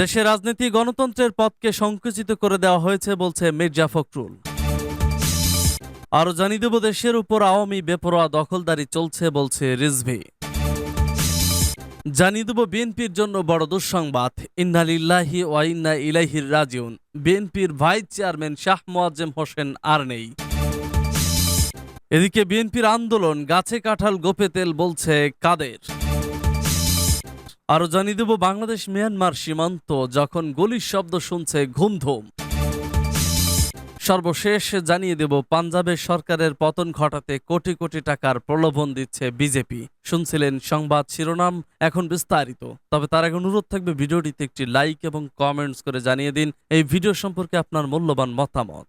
দেশের রাজনীতি গণতন্ত্রের পথকে সংকুচিত করে দেওয়া হয়েছে, বলছে মির্জা ফখরুল। আরও জানিয়ে দেব, দেশের উপর আওয়ামী বেপরোয়া দখলদারি চলছে, বলছে রিজভি। জানিয়ে দেব, বিএনপির জন্য বড় দুঃসংবাদ। ইন্নালিল্লাহি ওয়া ইন্না ইলাইহির রাজিউন। বিএনপির ভাইস চেয়ারম্যান শাহ মোয়াজ্জেম হোসেন আর নেই। এদিকে বিএনপির আন্দোলন, গাছে কাঁঠাল গোপে তেল, বলছে কাদের। আরও জানিয়ে দেব বাংলাদেশ মিয়ানমার সীমান্ত, যখন গলির শব্দ শুনছে ঘুমধুম। সর্বশেষ জানিয়ে দেব পাঞ্জাবের সরকারের পতন ঘটাতে কোটি কোটি টাকার প্রলোভন দিচ্ছে বিজেপি। শুনছিলেন সংবাদ শিরোনাম, এখন বিস্তারিত। তবে তার আগে অনুরোধ থাকবে, ভিডিওটিতে একটি লাইক এবং কমেন্টস করে জানিয়ে দিন। এই ভিডিও সম্পর্কে আপনার মূল্যবান মতামত।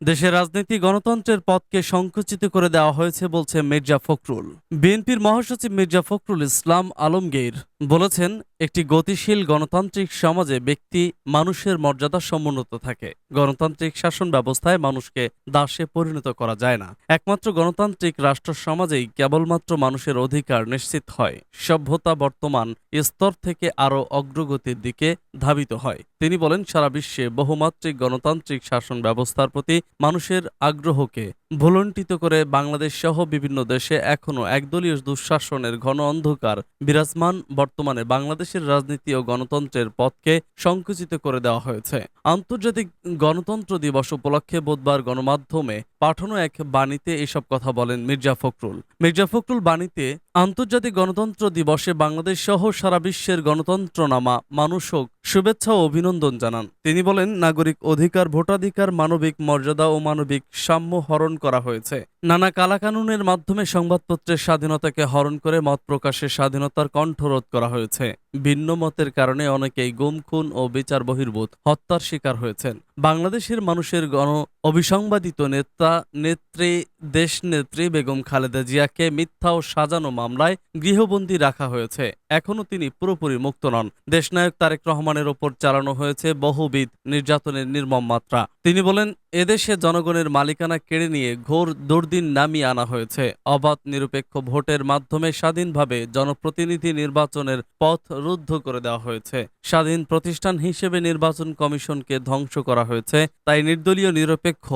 দেশের রাজনীতি গণতন্ত্রের পথকে সংকুচিত করে দেওয়া হয়েছে বলছে মির্জা ফখরুল। বিএনপির মহাসচিব মির্জা ফখরুল ইসলাম আলমগীর বলেছেন, একটি গতিশীল গণতান্ত্রিক সমাজে ব্যক্তি মানুষের মর্যাদা সমুন্নত থাকে। গণতান্ত্রিক শাসন ব্যবস্থায় মানুষকে দাসে পরিণত করা যায় না। একমাত্র গণতান্ত্রিক রাষ্ট্র সমাজেই কেবলমাত্র মানুষের অধিকার নিশ্চিত হয়। সভ্যতা বর্তমান স্তর থেকে আরও অগ্রগতির দিকে ধাবিত হয়। তিনি বলেন, সারা বিশ্বে বহুমাত্রিক গণতান্ত্রিক শাসন ব্যবস্থার প্রতি মানুষের আগ্রহকে ভুলণ্ঠিত করে বাংলাদেশ সহ বিভিন্ন দেশে এখনও একদলীয় দুঃশাসনের ঘন অন্ধকার বিরাজমান, বর্তমানে বাংলাদেশের রাজনীতি ও গণতন্ত্রের পথকে সংকুচিত করে দেওয়া হয়েছে। আন্তর্জাতিক গণতন্ত্র দিবস উপলক্ষে বুধবার গণমাধ্যমে পাঠানো এক বাণীতে এসব কথা বলেন মির্জা ফখরুল। মির্জা ফখরুল বাণীতে, আন্তর্জাতিক গণতন্ত্র দিবসে বাংলাদেশ সহ সারা বিশ্বের গণতন্ত্র নামা মানুষ হোক, শুভেচ্ছা ও অভিনন্দন জানান। তিনি বলেন, নাগরিক অধিকার, ভোটাধিকার, মানবিক মর্যাদা ও মানবিক সাম্য হরণ করা হয়েছে। নানা কালাকানুনের মাধ্যমে সংবাদপত্রের স্বাধীনতাকে হরণ করে মত প্রকাশের স্বাধীনতার কণ্ঠরোধ করা হয়েছে। ভিন্ন মতের কারণে অনেকেই গুম খুন ও বিচার বহির্ভূত হত্যার শিকার হয়েছেন। বাংলাদেশের মানুষের গণ অবিসংবাদিত নেতা নেত্রী দেশনেত্রী বেগম খালেদা জিয়াকে মিথ্যা ও সাজানো মামলায় গৃহবন্দী রাখা হয়েছে। এখনও তিনি পুরোপুরি মুক্ত নন। দেশনায়ক তারেক রহমানের ওপর চালানো হয়েছে বহুবিধ নির্যাতনের নির্মম মাত্রা। তিনি বলেন, এদেশে জনগণের মালিকানা কেড়ে নিয়ে ঘোর দুর্দিন নামিয়ে আনা হয়েছে। অবাধ নিরপেক্ষ ভোটের মাধ্যমে স্বাধীনভাবে জনপ্রতিনিধি নির্বাচনের পথ রুদ্ধ করে দেওয়া হয়েছে। স্বাধীন প্রতিষ্ঠান হিসেবে নির্বাচন কমিশনকে ধ্বংস করা হয়েছে। তাই নির্দলীয় নিরপেক্ষ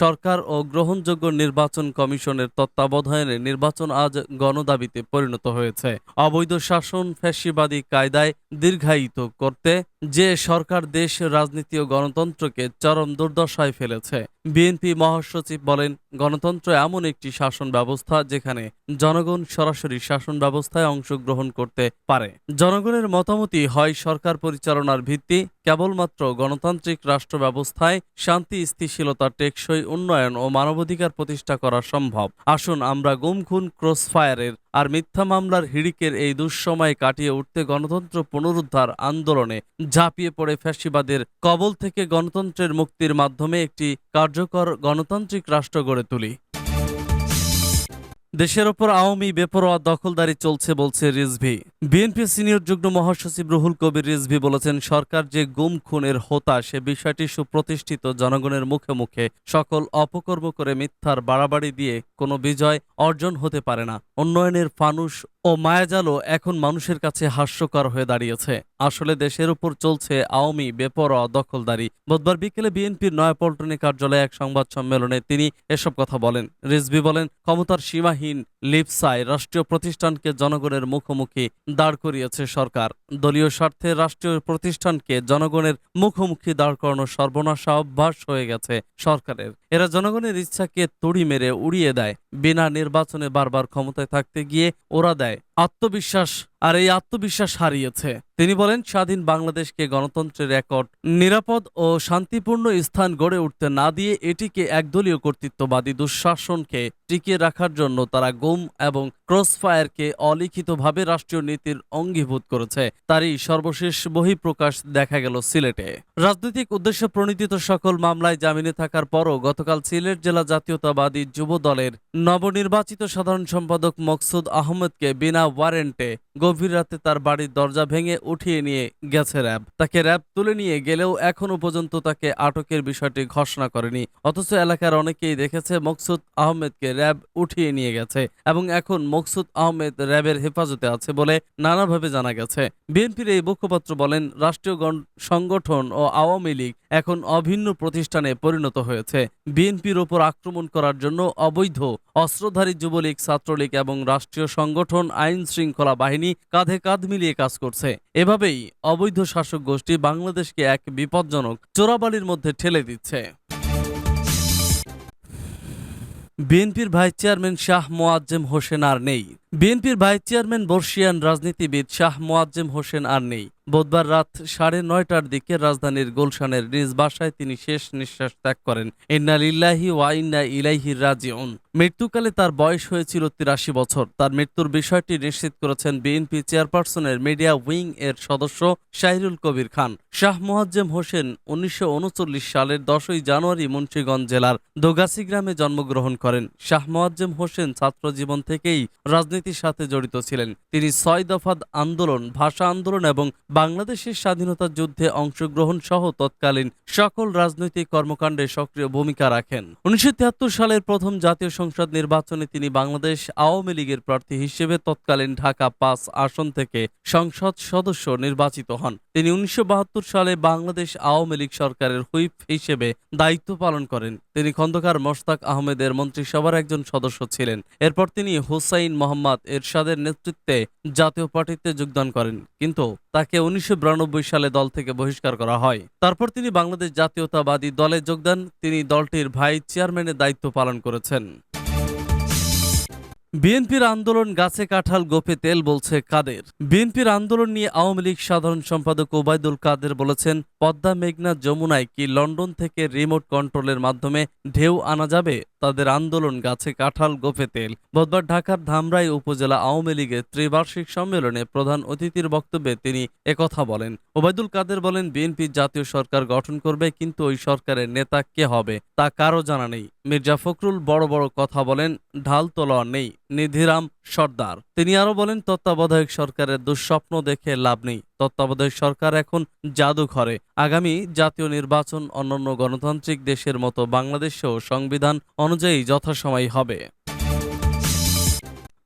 সরকার ও গ্রহণযোগ্য নির্বাচন কমিশনের তত্ত্বাবধানে নির্বাচন আজ গণদাবিতে পরিণত হয়েছে। অবৈধ শাসন ফ্যাসিবাদী কায়দায় দীর্ঘায়িত করতে যে সরকার দেশ, রাজনীতি ও গণতন্ত্রকে চরম দুর্দশায় ফেলেছে। বিএনপি মহাসচিব বলেন, গণতন্ত্র এমন একটি শাসন ব্যবস্থা যেখানে জনগণ সরাসরি শাসন ব্যবস্থায় অংশগ্রহণ করতে পারে। জনগণের মতামতই হয় সরকার পরিচালনার ভিত্তি, কেবলমাত্র গণতান্ত্রিক রাষ্ট্র ব্যবস্থায় শান্তি, স্থিতিশীলতা টেকসই উন্নয়ন ও মানবাধিকার প্রতিষ্ঠা করা সম্ভব। আসুন আমরা গুম খুন, ক্রসফায়ারের আর মিথ্যা মামলার হিড়িকের এই দুঃসময়ে কাটিয়ে উঠতে গণতন্ত্র পুনরুদ্ধার আন্দোলনে ঝাঁপিয়ে পড়ে ফ্যাসিবাদের কবল থেকে গণতন্ত্রের মুক্তির মাধ্যমে একটি কার্যকর গণতান্ত্রিক রাষ্ট্র গড়ে তুলি। দেশের ওপর আওয়ামী বেপরোয়া দখলদারি চলছে বলছে রিজভি। বিএনপি সিনিয়র যুগ্ম মহাসচিব রুহুল কবির রিজভি বলেছেন, সরকার যে গুম খুনের হোতা সে বিষয়টি সুপ্রতিষ্ঠিত জনগণের মুখে মুখে সকল অপকর্ম করে মিথ্যার বাড়াবাড়ি দিয়ে কোনো বিজয় অর্জন হতে পারে না। উন্নয়নের ফানুষ ও মায়াজালও এখন মানুষের কাছে হাস্যকর হয়ে দাঁড়িয়েছে। আসলে দেশের উপর চলছে আওয়ামী বেপরোয়া দখলদারি। বুধবার বিকেলে বিএনপির নয়াপল্টনী কার্যালয়ে এক সংবাদ সম্মেলনে তিনি এসব কথা বলেন। রিজভি বলেন, ক্ষমতার সীমাহীন লিপসায় রাষ্ট্রীয় প্রতিষ্ঠানকে জনগণের মুখোমুখি দাঁড় করিয়েছে সরকার। দলীয় স্বার্থে রাষ্ট্রীয় প্রতিষ্ঠানকে জনগণের মুখোমুখি দাঁড় করানো সর্বনাশা অভ্যাস হয়ে গেছে সরকারের। এরা জনগণের ইচ্ছাকে তড়ি মেরে উড়িয়ে দেয়, বিনা নির্বাচনে বারবার ক্ষমতায় থাকতে গিয়ে ওরা দেয়। আত্মবিশ্বাস আর এই আত্মবিশ্বাস হারিয়েছে। তিনি বলেন, স্বাধীন বাংলাদেশকে গণতন্ত্রের রেকর্ড নিরাপদ ও শান্তিপূর্ণ স্থান গড়ে উঠতে না দিয়ে এটিকে একদলীয় কর্তৃত্ববাদী দুঃশাসনকে টিকিয়ে রাখার জন্য তারা গুম এবং ক্রসফায়ারকে অলিখিতভাবে রাষ্ট্রীয় নীতির অঙ্গীভূত করেছে। তারই সর্বশেষ বহিঃপ্রকাশ দেখা গেল সিলেটে। রাজনৈতিক উদ্দেশ্য প্রণীতিত সকল মামলায় জামিনে থাকার পরও গতকাল সিলেট জেলা জাতীয়তাবাদী যুব দলের নবনির্বাচিত সাধারণ সম্পাদক মকসুদ আহমেদকে বিনা ওয়ারেন্টে গভীর রাতে তার বাড়ির দরজা ভেঙে উঠিয়ে নিয়ে গেছে র্যাব। তাকে র্যাব তুলে নিয়ে গেলেও এখনও পর্যন্ত তাকে আটকের বিষয়টি ঘোষণা করেনি। অথচ এলাকার অনেকেই দেখেছে মকসুদ আহমেদকে র্যাব উঠিয়ে নিয়ে গেছে এবং এখন মকসুদ আহমেদ র্যাবের হেফাজতে আছে বলে নানাভাবে জানা গেছে। বিএনপির এই মুখপাত্র বলেন, রাষ্ট্রীয় সংগঠন ও আওয়ামী লীগ এখন অভিন্ন প্রতিষ্ঠানে পরিণত হয়েছে। বিএনপির ওপর আক্রমণ করার জন্য অবৈধ অস্ত্রধারী যুবলীগ, ছাত্রলীগ এবং রাষ্ট্রীয় সংগঠন, আইন শৃঙ্খলা বাহিনী কাঁধে কাঁধ মিলিয়ে কাজ করছে। এভাবেই অবৈধ শাসক গোষ্ঠী বাংলাদেশকে এক বিপজ্জনক চোরাবালির মধ্যে ঠেলে দিচ্ছে। বিএনপির ভাইস চেয়ারম্যান শাহ মোয়াজ্জেম হোসেন আর নেই। বিএনপির ভাইস চেয়ারম্যান বর্ষিয়ান রাজনীতিবিদ শাহ মোয়াজ্জেম হোসেন আর নেই। বুধবার রাত সাড়ে নয়টার দিকে রাজধানীর গুলশানের নিজ বাসায় তিনি শেষ নিঃশ্বাস ত্যাগ করেন। ইন্না লিল্লাহি ওয়া ইন্না ইলাইহি রাজিউন। মৃত্যুকালে তার বয়স হয়েছিল তিরাশি বছর। তার মৃত্যুর বিষয়টি নিশ্চিত করেছেন বিএনপি চেয়ারপারসনের মিডিয়া উইং এর সদস্য শাহিরুল কবির খান। শাহ মোয়াজ্জেম হোসেন উনিশশো উনচল্লিশ সালের দশই জানুয়ারি মুন্সিগঞ্জ জেলার দোগাছি গ্রামে জন্মগ্রহণ করেন। শাহ মোয়াজ্জেম হোসেন ছাত্র জীবন থেকেই রাজনীতির সাথে জড়িত ছিলেন। তিনি ছয় দফাদ আন্দোলন, ভাষা আন্দোলন এবং বাংলাদেশের স্বাধীনতা যুদ্ধে অংশগ্রহণ সহ তৎকালীন সকল রাজনৈতিক কর্মকাণ্ডে সক্রিয় ভূমিকা রাখেন। উনিশশো তিয়াত্তর সালের প্রথম জাতীয় নির্বাচনে তিনি বাংলাদেশ আওয়ামী লীগের প্রার্থী হিসেবে তৎকালীন ঢাকা পাঁচ আসন থেকে সংসদ সদস্য নির্বাচিত হন। তিনি উনিশশো বাহাত্তর সালে বাংলাদেশ আওয়ামী লীগ সরকারের হুইপ হিসেবে দায়িত্ব পালন করেন। তিনি খন্দকার মোশতাক আহমেদের মন্ত্রিসভার একজন সদস্য ছিলেন। এরপর তিনি হুসাইন মোহাম্মদ এরশাদের নেতৃত্বে জাতীয় পার্টিতে যোগদান করেন। কিন্তু তাকে উনিশশো বিরানব্বই সালে দল থেকে বহিষ্কার করা হয়। তারপর তিনি বাংলাদেশ জাতীয়তাবাদী দলে যোগদান। তিনি দলটির ভাইস চেয়ারম্যানের দায়িত্ব পালন করেছেন। বিএনপির আন্দোলন গাছে কাঁঠাল গোপে তেল বলছে কাদের। বিএনপির আন্দোলন নিয়ে আওয়ামী লীগ সাধারণ সম্পাদক ওবায়দুল কাদের বলেছেন, পদ্মা মেঘনা যমুনায় কি লন্ডন থেকে রিমোট কন্ট্রোলের মাধ্যমে ঢেউ আনা যাবে? তাদের আন্দোলন গাছে কাঁঠাল গোপে তেল। বুধবার ঢাকার ধামরাই উপজেলা আওয়ামী লীগের ত্রিবার্ষিক সম্মেলনে প্রধান অতিথির বক্তব্যে তিনি একথা বলেন। ওবায়দুল কাদের বলেন, বিএনপি জাতীয় সরকার গঠন করবে, কিন্তু ওই সরকারের নেতা কে হবে তা কারও জানা নেই। মির্জা ফখরুল বড় বড় কথা বলেন, ঢাল তোলা নেই। নিধিরাম সর্দার। তিনি আরও বলেন, তত্ত্বাবধায়ক সরকারের দুঃস্বপ্ন দেখে লাভ নেই। তত্ত্বাবধায়ক সরকার এখন জাদুঘরে। আগামী জাতীয় নির্বাচন অন্যান্য গণতান্ত্রিক দেশের মতো বাংলাদেশেও সংবিধান অনুযায়ী যথাসময় হবে।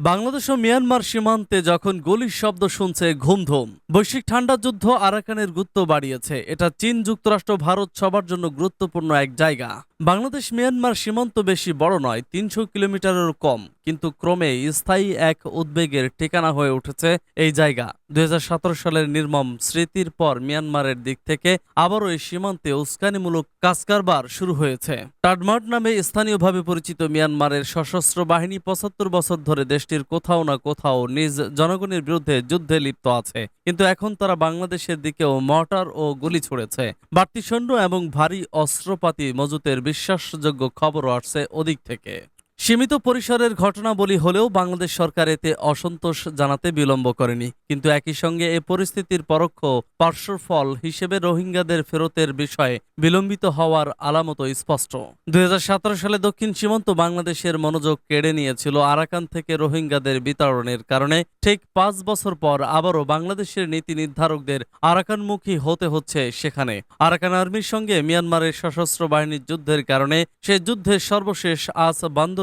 বাংলাদেশ ও মিয়ানমার সীমান্তে যখন গুলির শব্দ শুনছে, ঘুমধুম। বৈশ্বিক ঠান্ডা যুদ্ধ আরাকানের গুরুত্ব বাড়িয়েছে। এটা চীন যুক্তরাষ্ট্র, ভারত সবার জন্য গুরুত্বপূর্ণ এক জায়গা। বাংলাদেশ মিয়ানমার সীমান্ত বেশি বড় নয়, তিনশো কিলোমিটারেরও কম, কিন্তু ক্রমে স্থায়ী এক উদ্বেগের ঠিকানা হয়ে উঠেছে এই জায়গা। দুই হাজার সতেরো সালের নির্মম স্মৃতির পর মিয়ানমারের দিক থেকে আবারও এই সীমান্তে উস্কানিমূলক কাজকারবার শুরু হয়েছে। টাডমার্ট নামে স্থানীয়ভাবে পরিচিত মিয়ানমারের সশস্ত্র বাহিনী পঁচাত্তর বছর ধরে দেশটির কোথাও না কোথাও নিজ জনগণের বিরুদ্ধে যুদ্ধে লিপ্ত আছে, কিন্তু এখন তারা বাংলাদেশের দিকেও মর্টার ও গুলি ছুড়েছে। বাড়তি সৈন্য এবং ভারী অস্ত্রপাতি মজুতের বিশ্বাসযোগ্য খবরও আসছে ওদিক থেকে। সীমিত পরিসরের ঘটনাবলী হলেও বাংলাদেশ সরকার এতে অসন্তোষ জানাতে বিলম্ব করেনি। কিন্তু একই সঙ্গে এ পরিস্থিতির পরোক্ষ পার্শ্বফল হিসেবে রোহিঙ্গাদের ফেরতের বিষয়ে বিলম্বিত হওয়ার আলামত স্পষ্ট। দুই হাজার সতেরো সালে দক্ষিণ সীমান্ত বাংলাদেশের মনোযোগ কেড়ে নিয়েছিল আরাকান থেকে রোহিঙ্গাদের বিতরণের কারণে। ঠিক পাঁচ বছর পর আবারও বাংলাদেশের নীতি নির্ধারকদের আরাকানমুখী হতে হচ্ছে সেখানে। আরাকান আর্মির সঙ্গে মিয়ানমারের সশস্ত্র বাহিনীর যুদ্ধের কারণে সে যুদ্ধের সর্বশেষ আজ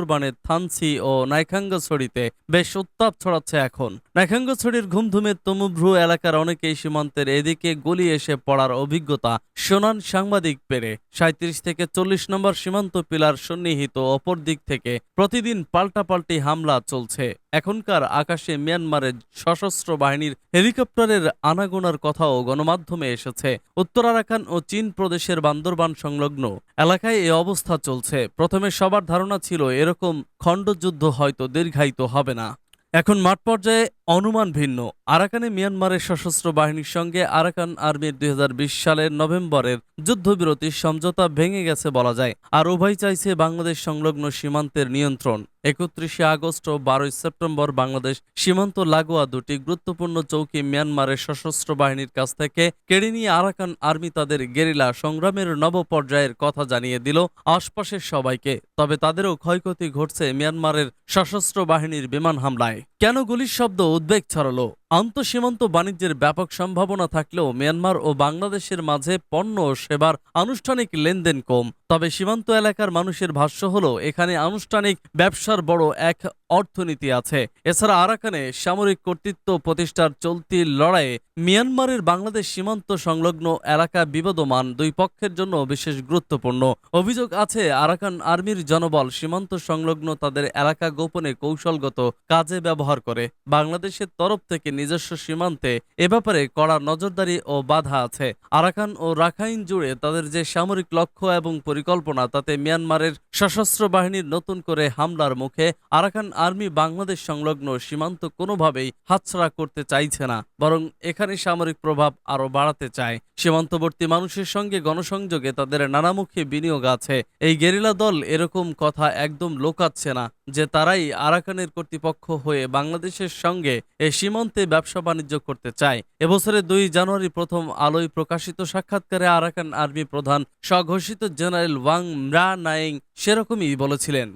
বান্দরবানের থানসি ও নাইখাঙ্গাছড়িতে বেশ উত্তাপ ছড়াচ্ছে এখন। নাইখাঙ্গাছড়ির ঘুমধুমে তমুভ্রু এলাকার অনেকেই সীমান্তের এদিকে গলি এসে পড়ার অভিজ্ঞতা শোনান সাংবাদিক পেরে। সাঁত্রিশ থেকে চল্লিশ নম্বর সীমান্ত পিলার সন্নিহিত অপর দিক থেকে প্রতিদিন পাল্টাপাল্টি হামলা চলছে। এখনকার আকাশে মিয়ানমারের সশস্ত্র বাহিনীর হেলিকপ্টারের আনাগোনার কথাও গণমাধ্যমে এসেছে। উত্তর আরাকান ও চীন প্রদেশের বান্দরবান সংলগ্ন এলাকায় এ অবস্থা চলছে। প্রথমে সবার ধারণা ছিল, এরকম খণ্ডযুদ্ধ হয়তো দীর্ঘায়িত হবে না। এখন মাঠ পর্যায়ে অনুমান ভিন্ন। আরাকানে মিয়ানমারের সশস্ত্র বাহিনীর সঙ্গে আরাকান আর্মির দুই হাজার বিশ সালের নভেম্বরের যুদ্ধবিরতির সমঝোতা ভেঙে গেছে বলা যায়, আর উভয় চাইছে বাংলাদেশ সংলগ্ন সীমান্তের নিয়ন্ত্রণ। একত্রিশে আগস্ট ও বারোই সেপ্টেম্বর বাংলাদেশ সীমান্ত লাগোয়া দুটি গুরুত্বপূর্ণ চৌকি মিয়ানমারের সশস্ত্র বাহিনীর কাছ থেকে কেড়ে নিয়ে আরাকান আর্মি তাদের গেরিলা সংগ্রামের নব পর্যায়ের কথা জানিয়ে দিল আশপাশের সবাইকে। তবে তাদেরও ক্ষয়ক্ষতি ঘটছে মিয়ানমারের সশস্ত্র বাহিনীর বিমান হামলায়। কেন গুলির শব্দ উদ্বেগ ছড়ালো। আন্তঃসীমান্ত বাণিজ্যের ব্যাপক সম্ভাবনা থাকলেও মিয়ানমার ও বাংলাদেশের মাঝে পণ্য ও সেবার আনুষ্ঠানিক লেনদেন কম। তবে সীমান্ত এলাকার মানুষের ভাষ্য হল, এখানে আনুষ্ঠানিক ব্যবসার বড় এক অর্থনীতি আছে। এছাড়া আরাকানে সামরিক কর্তৃত্ব প্রতিষ্ঠার চলতি লড়াইয়ে মিয়ানমারের বাংলাদেশ সীমান্ত সংলগ্ন এলাকা বিবদমান দুই পক্ষের জন্য বিশেষ গুরুত্বপূর্ণ। অভিযোগ আছে, আরাকান আর্মির জনবল সীমান্ত সংলগ্ন তাদের এলাকা গোপনে কৌশলগত কাজে ব্যবহার করে। বাংলাদেশের তরফ থেকে নিজস্ব সীমান্তে এ ব্যাপারে কড়া নজরদারি ও বাধা আছে। আরাকান ও রাখাইন জুড়ে তাদের যে সামরিক লক্ষ্য এবং পরিকল্পনা, তাতে মিয়ানমারের সশস্ত্র বাহিনীর নতুন করে হামলার মুখে আরাকান আর্মি বাংলাদেশ সংলগ্ন সীমান্ত কোনোভাবেই হাতছাড়া করতে চাইছে না, বরং এখানে সামরিক প্রভাব আরও বাড়াতে চায়। সীমান্তবর্তী মানুষের সঙ্গে গণসংযোগে তাদের নানামুখী বিনিয়োগ আছে। এই গেরিলা দল এরকম কথা একদম লোকাচ্ছে না যে তারাই আরাকানের কর্তৃপক্ষ হয়ে বাংলাদেশের সঙ্গে এ সীমান্তে ব্যবসা বাণিজ্য করতে চায়। এবছরের দুই জানুয়ারি প্রথম আলোয় প্রকাশিত সাক্ষাৎকারে আরাকান আর্মি প্রধান স্বঘোষিত জেনারেল ওয়াং ম্রা নাইং সেরকমই বলেছিলেন।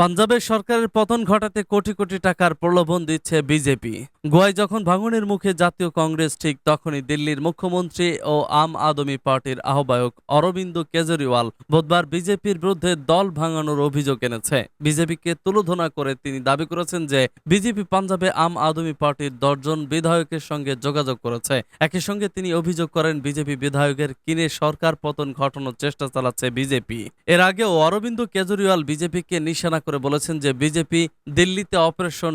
পাঞ্জাবের সরকারের পতন ঘটাতে কোটি কোটি টাকার প্রলোভন দিচ্ছে বিজেপি। গোয়ায় যখন ভাঙনের মুখে জাতীয় কংগ্রেস, ঠিক তখনই দিল্লির মুখ্যমন্ত্রী ও আম আদমি পার্টির আহ্বায়ক অরবিন্দ কেজরিওয়াল বুধবার বিজেপির বিরুদ্ধে দল ভাঙানোর অভিযোগ এনেছে। বিজেপিকে তুলোধনা করে তিনি দাবি করেছেন যে, বিজেপি পাঞ্জাবে আম আদমি পার্টির দশজন বিধায়কের সঙ্গে যোগাযোগ করেছে। একই সঙ্গে তিনি অভিযোগ করেন, বিজেপি বিধায়কের কিনে সরকার পতন ঘটানোর চেষ্টা চালাচ্ছে বিজেপি। এর আগেও অরবিন্দ কেজরিওয়াল বিজেপিকে নিশানা করে বলেছেন যে বিজেপি দিল্লিতে অপারেশন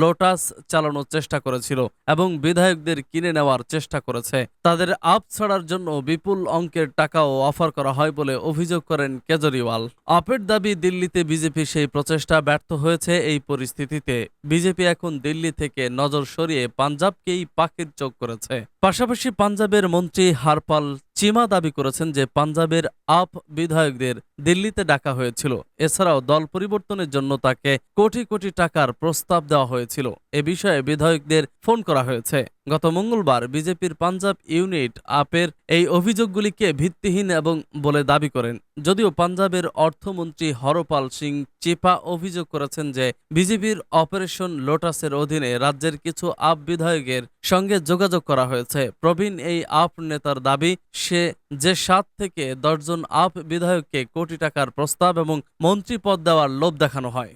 লোটাস চালানোর চেষ্টা করেছিল এবং বিধায়কদের কিনে নেওয়ার চেষ্টা করেছে। তাদের আপ ছাড়ার জন্য বিপুল অঙ্কের টাকাও অফার করা হয় বলে অভিযোগ করেন কেজরিওয়াল। আপের দাবি, দিল্লিতে বিজেপি সেই প্রচেষ্টা ব্যর্থ হয়েছে এই পরিস্থিতিতে। বিজেপি এখন দিল্লি থেকে নজর সরিয়ে পাঞ্জাবকেই পাখির চোখ করেছে। পাশাপাশি পাঞ্জাবের মন্ত্রী হারপাল চিমা দাবি করেছেন যে পাঞ্জাবের আপ বিধায়কদের দিল্লিতে ডাকা হয়েছিল। এছাড়াও দল পরিবর্তনের জন্য তাকে কোটি কোটি টাকার প্রস্তাব দেওয়া হয়েছিল। এ বিষয়ে বিধায়কদের ফোন করা হয়েছে। গত মঙ্গলবার বিজেপির পাঞ্জাব ইউনিট আপের এই অভিযোগগুলিকে ভিত্তিহীন এবং বলে দাবি করেন। যদিও পাঞ্জাবের অর্থমন্ত্রী হরপাল সিং চিপা অভিযোগ করেছেন যে বিজেপির অপারেশন লোটাসের অধীনে রাজ্যের কিছু আপ বিধায়কের সঙ্গে যোগাযোগ করা হয়েছে। প্রবীণ এই আপ নেতার দাবি, সে যে সাত থেকে দশজন আপ বিধায়ককে কোটি টাকার প্রস্তাব এবং মন্ত্রী পদ দেওয়ার লোভ দেখানো হয়।